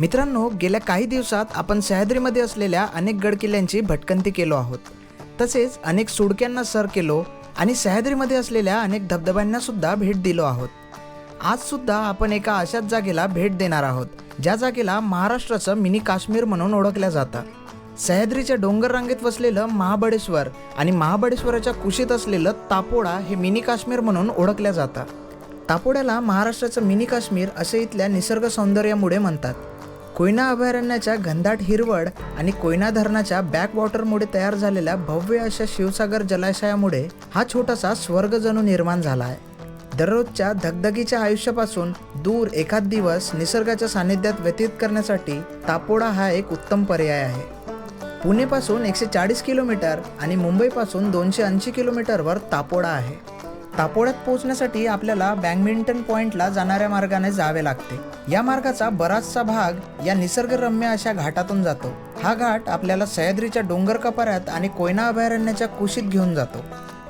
मित्रांनो गेल्या काही दिवसात आपण सह्याद्रीमध्ये असलेल्या अनेक गडकिल्ल्यांची भटकंती केलो आहोत. तसेच अनेक सुडक्यांना सर केलो आणि सह्याद्रीमध्ये असलेल्या अनेक धबधब्यांना सुद्धा भेट दिलो आहोत. आज सुद्धा आपण एका अशाच जागेला भेट देणार आहोत ज्या जागेला महाराष्ट्राचं मिनी काश्मीर म्हणून ओळखल्या जातं. सह्याद्रीच्या डोंगर रांगेत वसलेलं महाबळेश्वर आणि महाबळेश्वराच्या कुशीत असलेलं तापोडा हे मिनी काश्मीर म्हणून ओळखल्या जातं. तापोड्याला महाराष्ट्राचं मिनी काश्मीर असे इथल्या निसर्ग सौंदर्यामुळे म्हणतात. कोयना अभयारण्याच्या घनदाट हिरवळ आणि कोयना धरणाच्या बॅकवॉटरमुळे तयार झालेल्या भव्य अशा शिवसागर जलाशयामुळे हा छोटासा स्वर्ग जणू निर्माण झाला आहे दररोजच्या धगधगीच्या आयुष्यापासून दूर एखाद दिवस निसर्गाच्या सानिध्यात व्यतीत करण्यासाठी तापोडा हा एक उत्तम पर्याय आहे. पुणेपासून एकशे चाळीस किलोमीटर आणि मुंबईपासून दोनशे ऐंशी किलोमीटरवर तापोडा आहे. तापोळ्यात पोहोचण्यासाठी आपल्याला बॅडमिंटन पॉईंटला जाणाऱ्या मार्गाने जावे लागते. या मार्गाचा बराचसा भाग या निसर्गरम्य अशा घाटातून जातो. हा घाट आपल्याला सह्याद्रीच्या डोंगर कपाऱ्यात आणि कोयना अभयारण्याच्या कुशीत घेऊन जातो.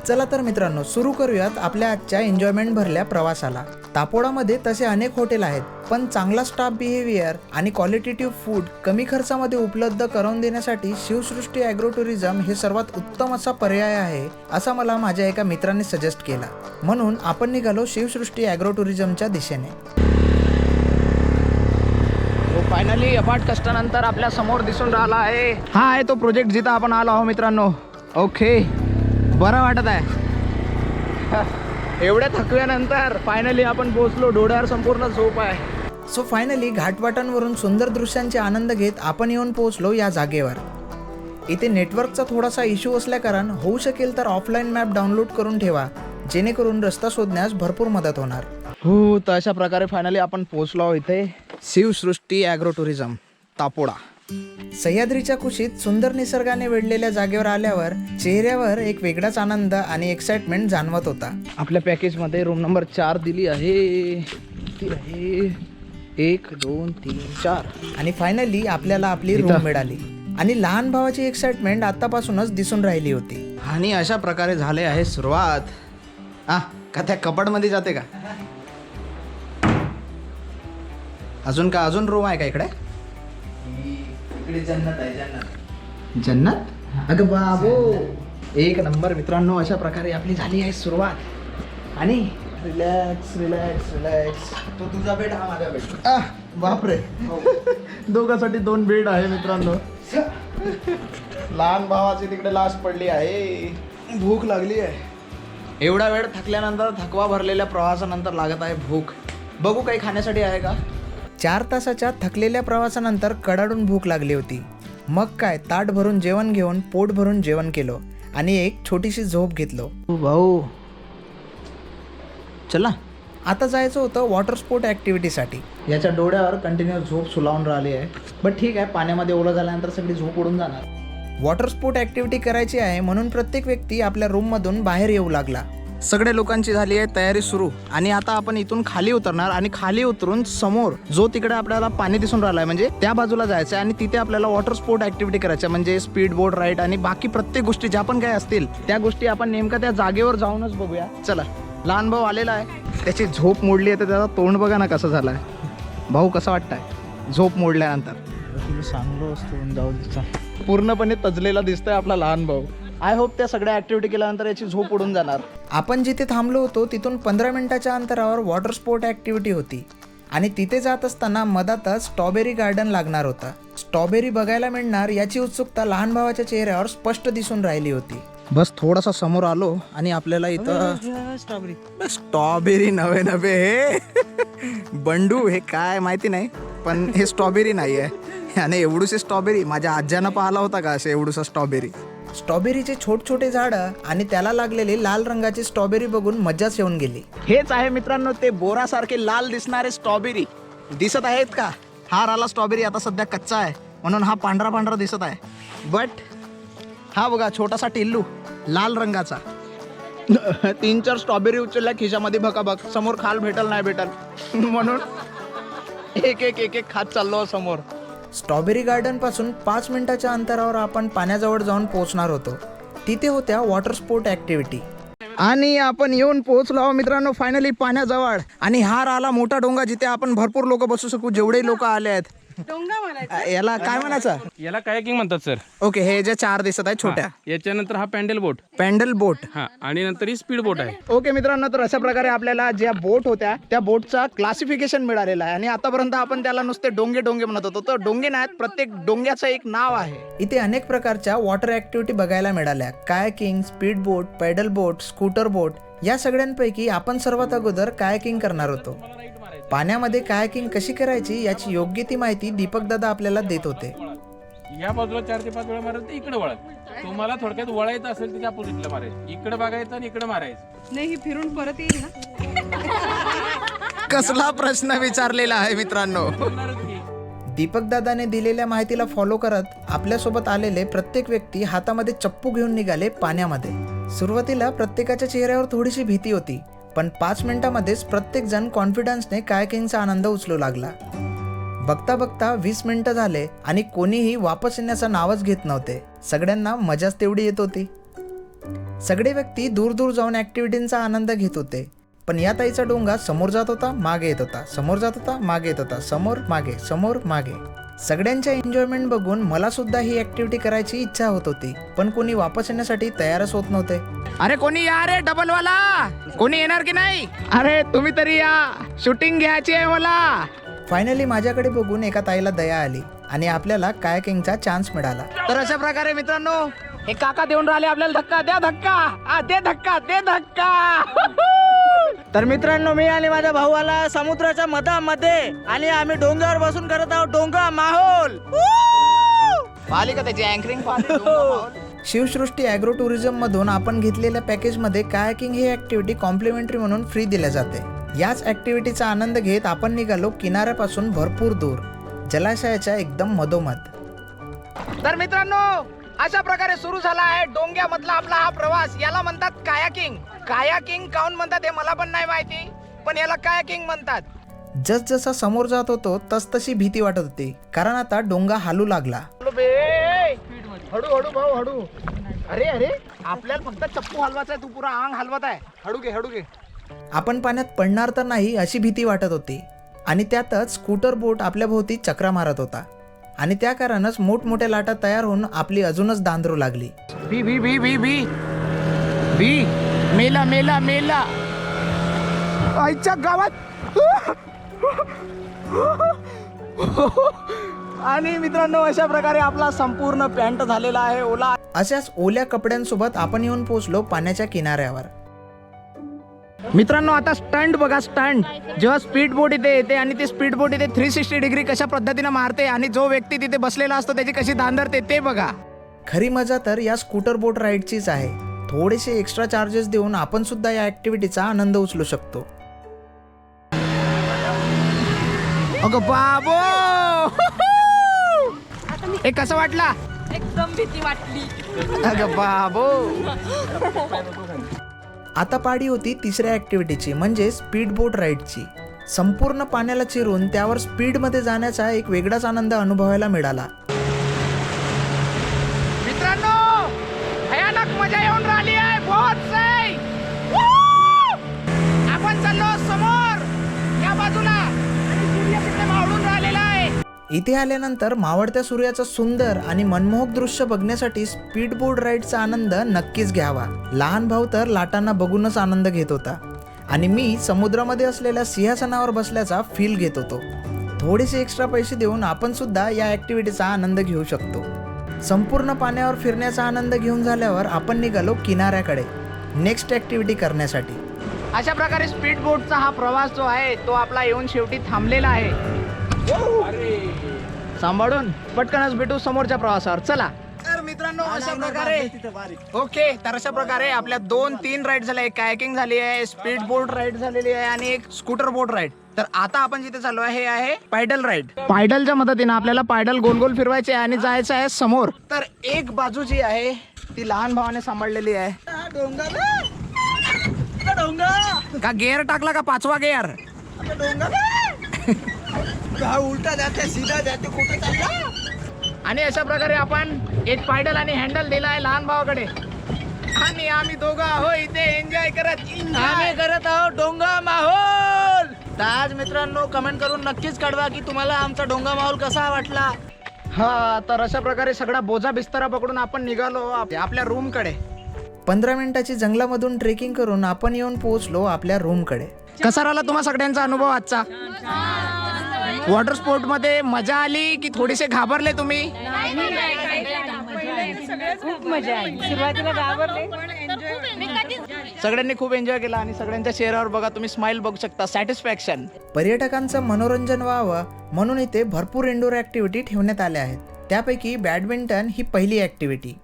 चला तर मित्रांनो सुरू करूयात आपल्या आजच्या एन्जॉयमेंट भरल्या प्रवासाला. तापोडामध्ये तसे अनेक हॉटेल आहेत पण चांगला स्टाफ बिहेवियर आणि क्वालिटेटिव्ह फूड कमी खर्चामध्ये उपलब्ध करून देण्यासाठी शिवसृष्टी ॲग्रो टुरिझम हे सर्वात उत्तम असा पर्याय आहे असा मला माझ्या एका मित्राने सजेस्ट केला. म्हणून आपण निघालो शिवसृष्टी ॲग्रो टुरिझमच्या दिशेने फायनली अफाट कष्टानंतर आपल्यासमोर दिसून राहिला आहे. हा आहे तो प्रोजेक्ट जिथं आपण आलो आहो मित्रांनो. ओके बरं वाटत आहे. एवढ्या थकव्यानंतर फायनली आपण पोहोचलो. डोळ्यावर संपूर्ण झोप आहे. सो फायनली घाटवाटांवरून सुंदर दृश्यांचे आनंद घेत आपण येऊन पोहोचलो या जागेवर. इथे नेटवर्कचा थोडासा इश्यू असल्याकारण होऊ शकेल तर ऑफलाईन मॅप डाउनलोड करून ठेवा जेणेकरून रस्ता शोधण्यास भरपूर मदत होणार. हो तर अशा प्रकारे फायनली आपण पोहोचलो इथे. Shivsrushti agro tourism Tapoda. सह्याद्रीच्या कुशीत सुंदर निसर्गाने वेढलेल्या जागेवर आल्यावर चेहऱ्यावर एक वेगळाच आनंद आणि एक्साइटमेंट जाणवत होता. आपल्या पॅकेजमध्ये रूम नंबर चार दिली आहे. ती आहे. एक दोन तीन चार. आणि फायनली आपल्याला आपली रूम. मिळाली. आणि लहान भावाची एक्साइटमेंट आतापासूनच दिसून राहिली होती. आणि अशा प्रकारे झाले आहे सुरुवात. हा का त्या कपाटमध्ये जाते का? अजून का अजून रूम आहे का इकडे? इकडे जन्नत आहे जन्नत. जन्नत? अगं बाबो एक नंबर मित्रांनो अशा प्रकारे आपली झाली आहे सुरुवात. आणि? रिलॅक्स रिलॅक्स रिलॅक्स तो तुझा बेड हा माझा बेड. बापरे. दोघांसाठी दोन बेड आहे मित्रांनो. लहान भावाची तिकडे लाश पडली आहे. भूक लागली आहे. एवढा वेळ थकल्यानंतर थकवा भरलेल्या प्रवासानंतर लागत आहे भूक. बघू काही खाण्यासाठी आहे का? चार तासाच्या थकलेल्या प्रवासानंतर कडाडून भूक लागली होती. मग काय ताट भरून जेवण घेऊन पोट भरून जेवण केलो आणि एक छोटीशी झोप घेतलो. भाऊ. चला. आता जायचं होतं वॉटर स्पोर्ट ॲक्टिव्हिटीसाठी. याच्या डोळ्यावर कंटिन्यू झोप सुलावून राहिली आहे. बट ठीक आहे पाण्यामध्ये ओलं झाल्यानंतर सगळी झोप उडून जाणार. वॉटर स्पोर्ट ॲक्टिव्हिटी करायची आहे म्हणून प्रत्येक व्यक्ती आपल्या रूममधून बाहेर येऊ लागला. सगळ्या लोकांची झाली आहे तयारी सुरू. आणि आता आपण इथून खाली उतरणार आणि खाली उतरून समोर जो तिकडे आपल्याला पाणी दिसून राहिला आहे म्हणजे त्या बाजूला जायचं आणि तिथे आपल्याला वॉटर स्पोर्ट ऍक्टिव्हिटी करायच्या म्हणजे स्पीड बोट राईड आणि बाकी प्रत्येक गोष्टी ज्या पण काय असतील त्या गोष्टी आपण नेमका त्या जागेवर जाऊनच बघूया. चला लहान भाऊ आलेला आहे. त्याची झोप मोडली आहे तर त्याचा तोंड बघा ना कसं झालं आहे भाऊ कसं वाटतंय? झोप मोडल्यानंतर. तुला सांगलो असतो जाऊ पूर्णपणे तजलेला दिसतोय आपला लहान भाऊ. आय होप त्या सगळ्या ऍक्टिव्हिटी केल्यानंतर याची झोप उडून जाणार. आपण जिथे थांबलो होतो तिथून पंधरा मिनिटाच्या अंतरावर वॉटर स्पोर्ट ॲक्टिव्हिटी होती. आणि तिथे जात असताना मधातच स्ट्रॉबेरी गार्डन लागणार होता. स्ट्रॉबेरी बघायला मिळणार याची उत्सुकता लहान भावाच्या चेहऱ्यावर स्पष्ट दिसून राहिली होती. बस थोडासा समोर आलो आणि आपल्याला इथं स्ट्रॉबेरी स्ट्रॉबेरी नवे नवे हे. बंडू हे काय माहिती नाही पण हे स्ट्रॉबेरी नाही आहे आणि एवढूशी स्ट्रॉबेरी माझ्या आज्यानं पाहिला होता का असे एवढूसा स्ट्रॉबेरी स्ट्रॉबेरीचे छोट छोटे झाडं आणि त्याला लागलेली लाल रंगाची स्ट्रॉबेरी बघून मजाच येऊन गेली. हेच आहे मित्रांनो ते बोरासारखे लाल दिसणारे स्ट्रॉबेरी. दिसत आहेत का? हा राला स्ट्रॉबेरी आता सध्या कच्चा आहे. म्हणून हा पांढरा पांढरा दिसत आहे. बट हा बघा छोटासा टिल्लू लाल रंगाचा. तीन चार स्ट्रॉबेरी उचलल्या खिशामध्ये बघा बघ समोर खाल भेटल नाही भेटल. म्हणून एक एक एक एक खात चाललो समोर. स्ट्रॉबेरी गार्डनपासून पाच मिनिटाच्या अंतरावर आपण पाण्याजवळ जाऊन पोहोचणार होतो. तिथे होत्या वॉटर स्पोर्ट ॲक्टिव्हिटी. आणि आपण येऊन पोहोचलो आहोत मित्रांनो फायनली पाण्याजवळ. आणि हा राहिला मोठा डोंगा जिथे आपण भरपूर लोक बसू शकू जेवढे लोक आले आहेत. डोंगा म्हणायचं? याला काय म्हणायचं? याला कायाकिंग म्हणतात सर ओके हे जे चार दिसत आहेत छोट्या. याच्यानंतर हा पॅन्डल बोट पॅन्डल बोट हा आणि नंतर ही स्पीड बोट आहे. ओके मित्रांनो तर अशा प्रकारे आपल्याला ज्या बोट होत्या त्या बोटचा क्लासिफिकेशन मिळालेलं आहे. आणि आतापर्यंत आपण त्याला नुसते डोंगे डोंगे म्हणत होतो. तर डोंगे नाहीत प्रत्येक डोंग्याचं एक नाव आहे. इथे अनेक प्रकारच्या वॉटर ऍक्टिव्हिटी बघायला मिळाल्या. Kayaking speed boat paddle boat scooter boat या सगळ्यांपैकी आपण सर्वात अगोदर कायाकिंग करणार होतो. पाण्यामध्ये कायाकिंग कशी करायची याची योग्य ती माहिती दीपक दादा आपल्याला देत होते. या बाजूला चार ते पाच वेळा मारायचं तर इकडे वळत तुम्हाला थोडक्यात वळायचं असेल त्याच्या अपोजिटला मारायचं इकडे बघायचं आणि इकडे मारायचं. नाही ही फिरून परत येईल ना? कसला प्रश्न विचारलेला आहे मित्रांनो. दीपक दादाने दिलेल्या माहितीला फॉलो करत आपल्यासोबत आलेले प्रत्येक व्यक्ती हातामध्ये चप्पू घेऊन निघाले पाण्यामध्ये. सुरुवातीला प्रत्येकाच्या चेहऱ्यावर थोडीशी भीती होती. पण पाच मिनिटामध्येच प्रत्येक जण कॉन्फिडन्सने कायकिंगचा आनंद उचलू लागला. बघता बघता वीस मिनिटं झाले आणि कोणीही वापस येण्याचं नावच घेत नव्हते. सगळ्यांना मजाच तेवढी येत होती. सगळे व्यक्ती दूर दूर जाऊन ॲक्टिव्हिटींचा आनंद घेत होते. पण या ताईचा डोंगा समोर जात होता मागे येत होता. समोर जात होता मागे येत होता. समोर मागे समोर मागे. सगळ्यांच्या एन्जॉयमेंट बघून मला सुद्धा ही ऍक्टिव्हिटी करायची इच्छा होत होती. पण कोणी वापस येण्यासाठी तयारच होत नव्हते. अरे कोणी या रे डबल वाला कोणी येणार की नाही? अरे तुम्ही तरी या. शूटिंग घ्यायची आहे मला. फायनली माझ्याकडे बघून एका ताईला दया आली आणि आपल्याला कायकिंगचा चान्स मिळाला. तर अशा प्रकारे मित्रांनो हे काका देऊन राहिले आपल्याला धक्का. द्या धक्का. आ, दे धक्का दे धक्का. तर मित्रांनो मी आणि माझा भाऊ आला समुद्राच्या मधामध्ये आणि आम्ही डोंगरावर बसून करत आहोत डोंगा माहोल. पाहिली का त्याची अँकरिंग शिवसृष्टी ॲग्रो टुरिझम मधून आपण घेतलेल्या पॅकेजमध्ये कायाकिंग ही ऍक्टिव्हिटी कॉम्प्लिमेंटरी म्हणून फ्री दिल्या जाते. याच ऍक्टिव्हिटीचा आनंद घेत आपण निघालो किनाऱ्यापासून भरपूर दूर जलाशयाच्या एकदम मधोमध. तर मित्रांनो अशा प्रकारे सुरू झाला आहे डोंग्यामधला आपला हा प्रवास. याला म्हणतात कायाकिंग. कायाकिंग काऊन म्हणतात हे मला पण नाही माहिती पण याला कायाकिंग म्हणतात. जस जसा समोर जात होतो तस तशी भीती वाटत होती. कारण आता डोंगा हालू लागला. हळू हळू हळू भाऊ हळू. अरे अरे आपल्याला फक्त चप्पू हलवायचा आहे तू पुरा अंग हलवत आहे. हळू घे हळू घे. आपण पाण्यात पडणार तर नाही अशी भीती वाटत होती. आणि त्यातच स्कूटर बोट आपल्या भोवती चक्रा मारत होता. आणि त्या कारणानच मोठमोठ्या लाटा तयार होऊन आपली अजूनच दांदरू लागली. बी बी बी बी बी. बी. मेला मेला मेला. आईच्या गावात. आणि मित्रांनो अशा प्रकारे आपला संपूर्ण पॅन्ट झालेला आहे. ओला. अशाच ओल्या कपड्यांसोबत आपण येऊन पोहोचलो पाण्याच्या किनाऱ्यावर. मित्रांनो आता स्टंट बघा स्टंट जेव्हा स्पीड बोट इथे येते आणि ती स्पीड बोट इथे थ्री सिक्स्टी डिग्री कशा पद्धतीने मारते आणि जो व्यक्ती तिथे बसलेला असतो त्याची कशी धांदरते ते बघा. खरी मजा तर या स्कूटर बोट राईडचीच आहे. थोडेसे एक्स्ट्रा चार्जेस देऊन आपण सुद्धा या ऍक्टिव्हिटीचा आनंद उचलू शकतो. अगं बाबो! हे कसं वाटला? एकदम भीती वाटली. अगं बाबो! आता पाडी होती तिसऱ्या ॲक्टिव्हिटीची म्हणजे स्पीड बोट राईडची संपूर्ण पाण्याला चिरून त्यावर स्पीडमध्ये जाण्याचा एक वेगळाच आनंद अनुभवायला मिळाला. इथे आल्यानंतर मावळत्या सूर्याचं सुंदर आणि मनमोहक दृश्य बघण्यासाठी स्पीड बोट राईडचा आनंद नक्कीच घ्यावा. लहान भाऊ तर लाटांना बघूनच आनंद घेत होता. आणि मी समुद्रामध्ये असलेल्या सिंहासनावर बसल्याचा फील घेत होतो. थोडेसे एक्स्ट्रा पैसे देऊन आपण सुद्धा या ऍक्टिव्हिटीचा आनंद घेऊ शकतो. संपूर्ण पाण्यावर फिरण्याचा आनंद घेऊन झाल्यावर आपण निघालो किनाऱ्याकडे. नेक्स्ट ऍक्टिव्हिटी करण्यासाठी. अशा प्रकारे स्पीड बोटचा हा प्रवास जो आहे तो आपला येऊन शेवटी थांबलेला आहे. सांभाळून पटकनच भेटू समोरच्या प्रवासावर. चला. तर मित्रांनो अशा प्रकारे ओके तर अशा प्रकारे आपल्या दोन तीन राईड झाल्या एक कायकिंग झाली आहे स्पीड बोट राईड झालेली आहे आणि एक स्कूटर बोट राईड तर आता आपण जिथे चालू आहे हे आहे पायडल राईड पायडलच्या मदतीने आपल्याला पायडल गोल गोल फिरवायचे आहे आणि जायचं आहे समोर. तर एक बाजू जी आहे ती लहान भावाने सांभाळलेली आहे. का गेअर टाकला का पाचवा गेअर आणि अशा प्रकारे आपण एक पायडल आणि हँडल दिला आहे लहान भावाकडे. आणि आम्ही दोघं आहो इथे. एन्जॉय करत आम्ही करत आहोत डोंगा माहोल. तर आज मित्रांनो कमेंट करून नक्कीच कळवा की तुम्हाला आमचा डोंगा माहोल कसा वाटला. हा तर अशा प्रकारे सगळा बोजा बिस्तारा पकडून आपण निघालो आप- आपल्या रूमकडे पंधरा मिनिटाची जंगलामधून ट्रेकिंग करून आपण येऊन पोहोचलो आपल्या रूमकडे कसा राहिला तुम्हा सगळ्यांचा अनुभव आजचा? वॉटर स्पोर्टमध्ये मजा आली की थोडेसे घाबरले तुम्ही? खूप मजा आली. सुरुवातीला घाबरले. सगळ्यांनी खूप एन्जॉय केला आणि सगळ्यांच्या चेहऱ्यावर बघा तुम्ही स्माइल बघू शकता. सॅटिस्फॅक्शन पर्यटकांचं मनोरंजन व्हावं म्हणून इथे भरपूर इंडोर ॲक्टिव्हिटी ठेवण्यात आल्या आहेत. त्यापैकी बॅडमिंटन ही पहिली ॲक्टिव्हिटी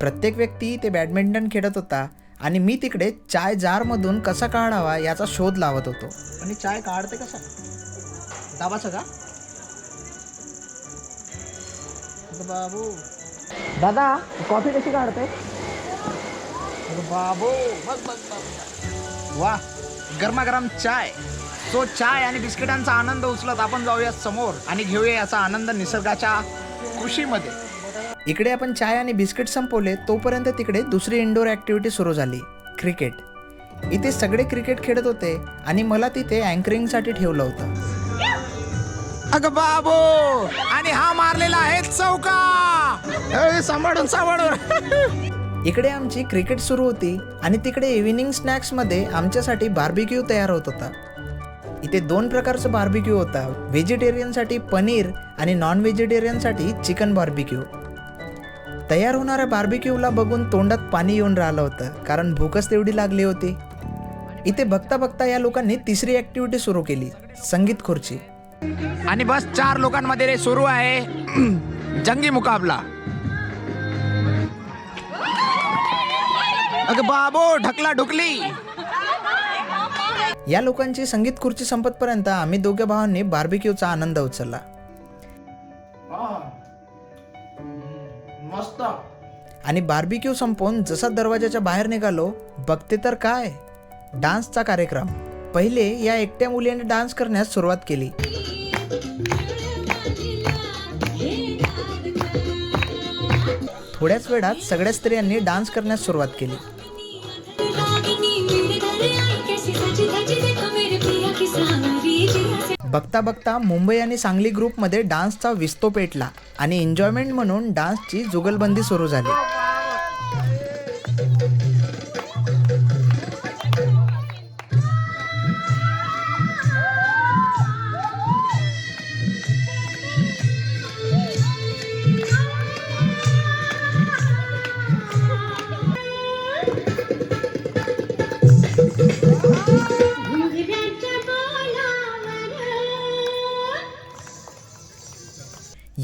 प्रत्येक व्यक्ती ते बॅडमिंटन खेळत होता आणि मी तिकडे चाय जारमधून कसा काढावा याचा शोध लावत होतो. आणि चाय काढते कसा? दाबाचं का? अगं बाबू. दादा कॉफी कशी काढते अगं बाबू बघ बघ बघ. वा गरमागरम चाय. तो चाय आणि बिस्किटांचा आनंद उचलत आपण जाऊया समोर आणि घेऊया याचा आनंद निसर्गाच्या कृषीमध्ये इकडे आपण चाय आणि बिस्किट संपवले तोपर्यंत तिकडे दुसरी इंडोर ॲक्टिव्हिटी सुरू झाली क्रिकेट इथे सगळे क्रिकेट खेळत होते आणि मला तिथे अँकरिंगसाठी ठेवलं होतं. अगं बाबू आणि हा मारलेला आहे चौका. ए, सांभाळून. सांभाळून. इकडे आमची क्रिकेट सुरू होती आणि तिकडे इव्हिनिंग स्नॅक्समध्ये आमच्यासाठी बार्बिक्यू तयार होत होता. इथे दोन प्रकारचं बार्बिक्यू होता. व्हेजिटेरियनसाठी पनीर आणि नॉन व्हेजिटेरियनसाठी चिकन बार्बिक्यू तयार होणाऱ्या बार्बिक्यूला बघून तोंडात पाणी येऊन राहिलं होतं कारण भूकच तेवढी लागली होती. इथे बघता बघता या लोकांनी तिसरी ॲक्टिव्हिटी सुरू केली संगीत खुर्ची. आणि बस चार लोकांमध्ये रे सुरू आहे. जंगी मुकाबला. अगं बाबो ढकला ढुकली. या लोकांची संगीत खुर्ची संपतपर्यंत आम्ही दोघ्या भावांनी बार्बिक्यूचा आनंद उचलला. मस्त आणि बार्बिक्यू संपवून जसा दरवाजाच्या बाहेर निघालो बघते तर काय? डान्सचा कार्यक्रम. पहिले या एकट्या मुलीने डान्स करण्यास सुरुवात केली. थोड्याच वेळात सगळ्या स्त्रियांनी डान्स करण्यास सुरुवात केली. बघता बघता मुंबई आणि सांगली ग्रुपमध्ये डान्सचा विस्तो पेटला आणि एन्जॉयमेंट म्हणून डान्सची जुगलबंदी सुरू झाली.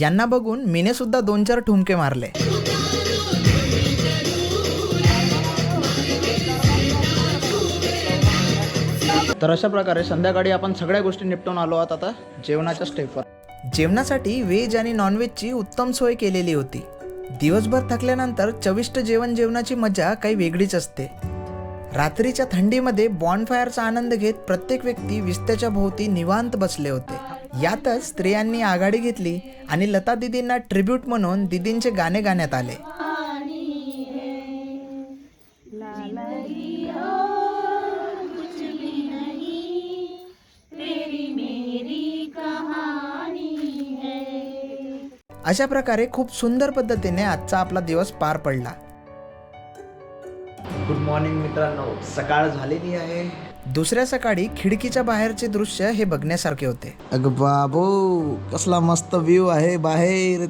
यांना बघून मीने सुद्धा दोन चार ठुमके मारले. तर अशा प्रकारे संध्याकाळी आपण सगळ्या गोष्टी निपटून आलो आहोत आता जेवणाच्या स्टेपवर जेवणासाठी व्हेज आणि नॉनव्हेजची उत्तम सोय केलेली होती. दिवसभर थकल्यानंतर चविष्ट जेवण जेवणाची मजा काही वेगळीच असते. रात्रीच्या थंडीमध्ये बॉनफायरचा आनंद घेत प्रत्येक व्यक्ती विस्त्याच्या भोवती निवांत बसले होते. यातच स्त्रियांनी आघाडी घेतली आणि लता दिदींना ट्रिब्यूट म्हणून दिदींचे गाणे गाण्यात आले. अशा प्रकारे खूप सुंदर पद्धतीने आजचा आपला दिवस पार पडला. मॉर्निंग मित्रांनो. सकाळ झालेली आहे. दुसऱ्या सकाळी खिडकीच्या बाहेरचे दृश्य हे बघण्यासारखे होते. अगं बाबू कसला मस्त व्ह्यू आहे बाहेर.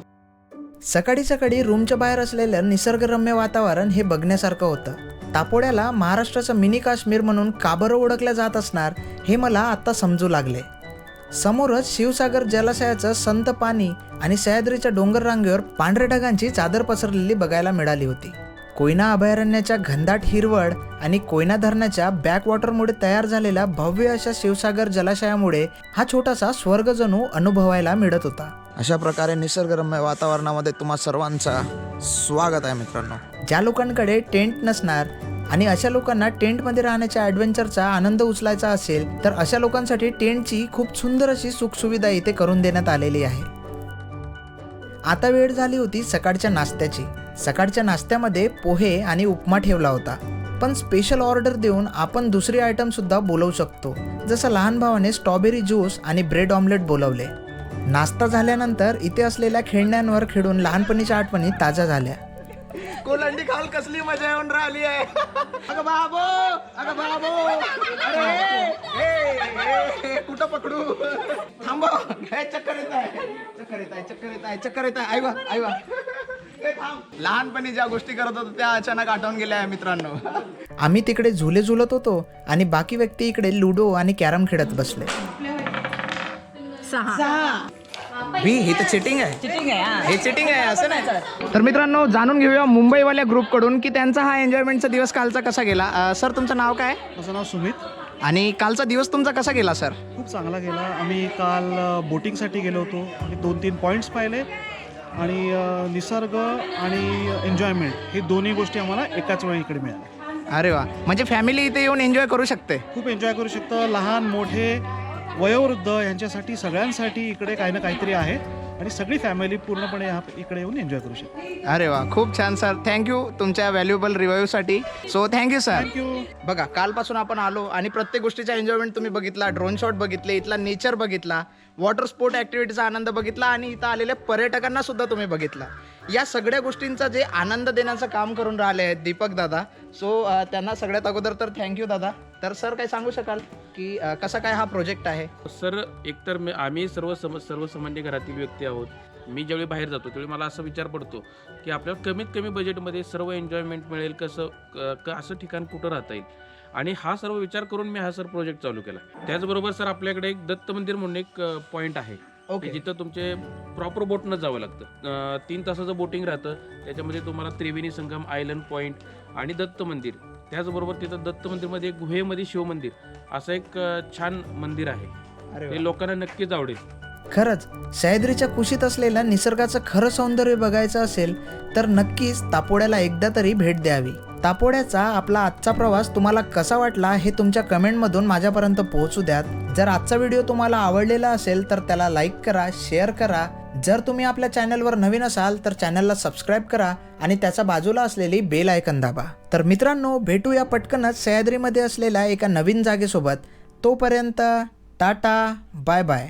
सकाळी सकाळी रूमच्या बाहेर असलेलं निसर्गरम्य वातावरण हे बघण्यासारखं होतं. तापोड्याला महाराष्ट्राचं मिनी काश्मीर म्हणून का बरं ओळखलं जात असणार हे मला आता समजू लागले. समोरच शिवसागर जलाशयाचं संत पाणी आणि सह्याद्रीच्या डोंगर रांगेवर पांढऱ्या ढगांची चादर पसरलेली बघायला मिळाली होती. कोयना अभयारण्याच्या घनदाट हिरवळ आणि कोयना धरणाच्या बॅकवॉटरमुळे तयार झालेल्या भव्य अशा शिवसागर जलाशयामुळे हा छोटासा स्वर्ग जणू अनुभवायला मिळत होता. अशा प्रकारे निसर्गरम्य वातावरणामध्ये तुम्हा सर्वांचा स्वागत आहे मित्रांनो. ज्या लोकांकडे टेंट नसणार आणि अशा लोकांना टेंटमध्ये राहण्याच्या ॲडव्हेंचरचा आनंद उचलायचा असेल तर अशा लोकांसाठी टेंटची खूप सुंदर अशी सुखसुविधा इथे करून देण्यात आलेली आहे. आता वेळ झाली होती सकाळच्या नाश्त्याची. सकाळच्या नाश्त्यामध्ये पोहे आणि उपमा ठेवला होता. पण स्पेशल ऑर्डर देऊन आपण दुसरी आयटमसुद्धा बोलवू शकतो. जसं लहान भावाने स्ट्रॉबेरी ज्यूस आणि ब्रेड ऑमलेट बोलवले. नाश्ता झाल्यानंतर इथे असलेल्या खेळण्यांवर खेळून लहानपणीच्या आठवणी ताज्या झाल्या. कोलंडी खाल कसली मजा येऊन राहिली आहे. अगं बाबो अगं बाबो. अरे कुठं पकडू? थांबा चक्कर येत आहे. चक्कर येत आहे चक्कर येत आहे चक्कर येत आहे. ऐवा ऐवा लहानपणी ज्या गोष्टी करत होतो त्या अचानक आठवून गेल्या आहे मित्रांनो. आम्ही तिकडे झुले झुलत होतो आणि बाकी व्यक्ती इकडे लुडो आणि कॅरम खेळत बसले. बी हे तर चिटिंग आहे. हे. चिटिंग आहे असं नाही तर मित्रांनो जाणून घेऊया मुंबईवाल्या ग्रुपकडून की त्यांचा हा एन्जॉयमेंटचा दिवस कालचा कसा गेला. अं, सर तुमचं नाव काय? माझं नाव सुमित. आणि कालचा दिवस तुमचा कसा गेला सर? खूप चांगला गेला. आम्ही काल बोटिंगसाठी गेलो होतो. आम्ही दोन तीन पॉईंट्स पाहिले. आणि निसर्ग आणि एन्जॉयमेंट हे दोन्ही गोष्टी आम्हाला एकाच वेळी इकडे मिळाल्या. अरे वा. म्हणजे फॅमिली इथे येऊन एन्जॉय करू शकते. खूप एन्जॉय करू शकतं. लहान मोठे वयोवृद्ध यांच्यासाठी सगळ्यांसाठी इकडे काही ना काहीतरी आहे. आणि सगळी फॅमिली पूर्णपणे इकडे येऊन एन्जॉय करू शकते अरे वा खूप छान सर थँक्यू तुमच्या valuable रिव्ह्यूसाठी so thank you sir thank you बघा कालपासून आपण आलो आणि प्रत्येक गोष्टीचा एन्जॉयमेंट तुम्ही बघितला ड्रोन शॉट बघितले इथला नेचर बघितला वॉटर स्पोर्ट ॲक्टिव्हिटीचा आनंद बघितला आणि इथं आलेल्या पर्यटकांना सुद्धा तुम्ही बघितला. या सगळ्या गोष्टींचा जे आनंद देण्याचं काम करून राहिले आहेत दीपक दादा सो त्यांना सगळ्यात अगोदर तर थँक्यू दादा. तर सर काय सांगू शकाल की कसा काय हा प्रोजेक्ट आहे? सर एकतर मी आम्ही सर्व सम सर्वसामान्य घरातील व्यक्ती आहोत. मी ज्यावेळी बाहेर जातो त्यावेळी मला असा विचार पडतो की आपल्याला कमीत कमी बजेटमध्ये सर्व एन्जॉयमेंट मिळेल कसं क- क- असं ठिकाण कुठं राहता येईल? आणि हा सर्व विचार करून मी हा सर प्रोजेक्ट चालू केला. त्याचबरोबर सर आपल्याकडे एक दत्त मंदिर म्हणून एक पॉईंट आहे. ओके. की जिथं तुमचे प्रॉपर बोटनं जावं लागतं. अं, तीन तासाचं बोटिंग राहतं. त्याच्यामध्ये तुम्हाला त्रिवेणी संगम आयलंड पॉईंट आणि दत्त मंदिर. त्याचबरोबर तिथं दत्त मंदिरमध्ये एक गुहेमध्ये शिवमंदिर असं एक अं, छान मंदिर आहे. अरे ते लोकांना नक्कीच आवडेल. खरंच सह्याद्रीच्या कुशीत असलेल्या निसर्गाचं खरं सौंदर्य बघायचं असेल तर नक्कीच तापोड्याला एकदा तरी भेट द्यावी. तापोड्याचा आपला आजचा प्रवास तुम्हाला कसा वाटला हे तुमच्या कमेंटमधून माझ्यापर्यंत पोहोचू द्यात. जर आजचा व्हिडिओ तुम्हाला आवडलेला असेल तर त्याला लाईक करा शेअर करा. जर तुम्ही आपल्या चॅनलवर नवीन असाल तर चॅनलला सबस्क्राईब करा आणि त्याच्या बाजूला असलेली बेल आयकन दाबा. तर मित्रांनो भेटूया पटकनच सह्याद्रीमध्ये असलेल्या एका नवीन जागेसोबत. तोपर्यंत टाटा बाय बाय.